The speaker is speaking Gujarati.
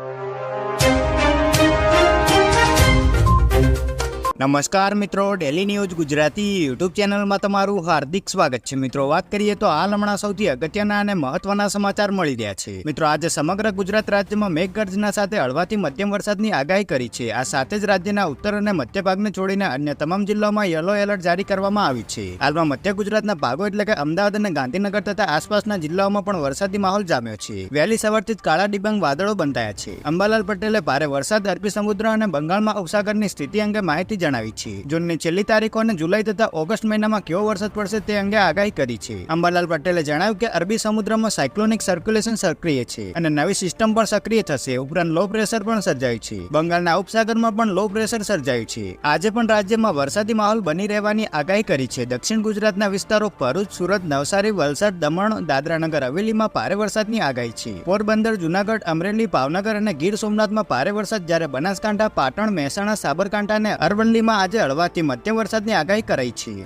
you. નમસ્કાર મિત્રો ડેલી ન્યૂઝ ગુજરાતી યુટ્યુબ ચેનલમાં તમારું હાર્દિક સ્વાગત છે. મિત્રો, વાત કરીએ તો હાલ હમણાં સૌથી અગત્યના અને મહત્વના સમાચાર મળી રહ્યા છે. મિત્રો, આજે સમગ્ર ગુજરાત રાજ્યમાં મેઘગર્જના સાથે હળવાથી મધ્યમ વરસાદની આગાહી કરી છે. આ સાથે જ રાજ્યના ઉત્તર અને મધ્ય ભાગને છોડીને અન્ય તમામ જિલ્લાઓમાં યલો એલર્ટ જારી કરવામાં આવ્યું છે. હાલમાં મધ્ય ગુજરાતના ભાગો એટલે કે અમદાવાદ અને ગાંધીનગર તથા આસપાસના જિલ્લાઓમાં પણ વરસાદી માહોલ જામ્યો છે. વહેલી સવારથી જ કાળા ડિબાંગ વાદળો બંધાયા છે. અંબાલાલ પટેલે ભારે વરસાદ, અરબી સમુદ્ર અને બંગાળમાં ઉપસાગરની સ્થિતિ અંગે માહિતી જણાવી છે. જૂનની છેલ્લી તારીખો અને જુલાઈ તથા ઓગસ્ટ મહિનામાં કેવો વરસાદ પડશે તે અંગે આગાહી કરી છે. અંબાલાલ પટેલે જણાવ્યું કે અરબી સમુદ્રમાં સાયક્લોનિક સર્ક્યુલેશન સક્રિય છે અને નવી સિસ્ટમ પણ સક્રિય થશે. ઉપરાંત લો પ્રેશર પણ સર્જાયું છે. બંગાળના ઉપસાગરમાં પણ લો પ્રેશર સર્જાયું છે. આજે પણ રાજ્યમાં વરસાદી માહોલ બની રહેવાની આગાહી કરી છે. દક્ષિણ ગુજરાતના વિસ્તારો ભરૂચ, સુરત, નવસારી, વલસાડ, દમણ, દાદરાનગર, હવેલીમાં ભારે વરસાદની આગાહી છે. પોરબંદર, જુનાગઢ, અમરેલી, ભાવનગર અને ગીર સોમનાથમાં ભારે વરસાદ જ્યારે બનાસકાંઠા, પાટણ, મહેસાણા, સાબરકાંઠા અને અરવલ્લીમાં આજે હળવાથી મધ્યમ વરસાદની આગાહી કરાઈ છે.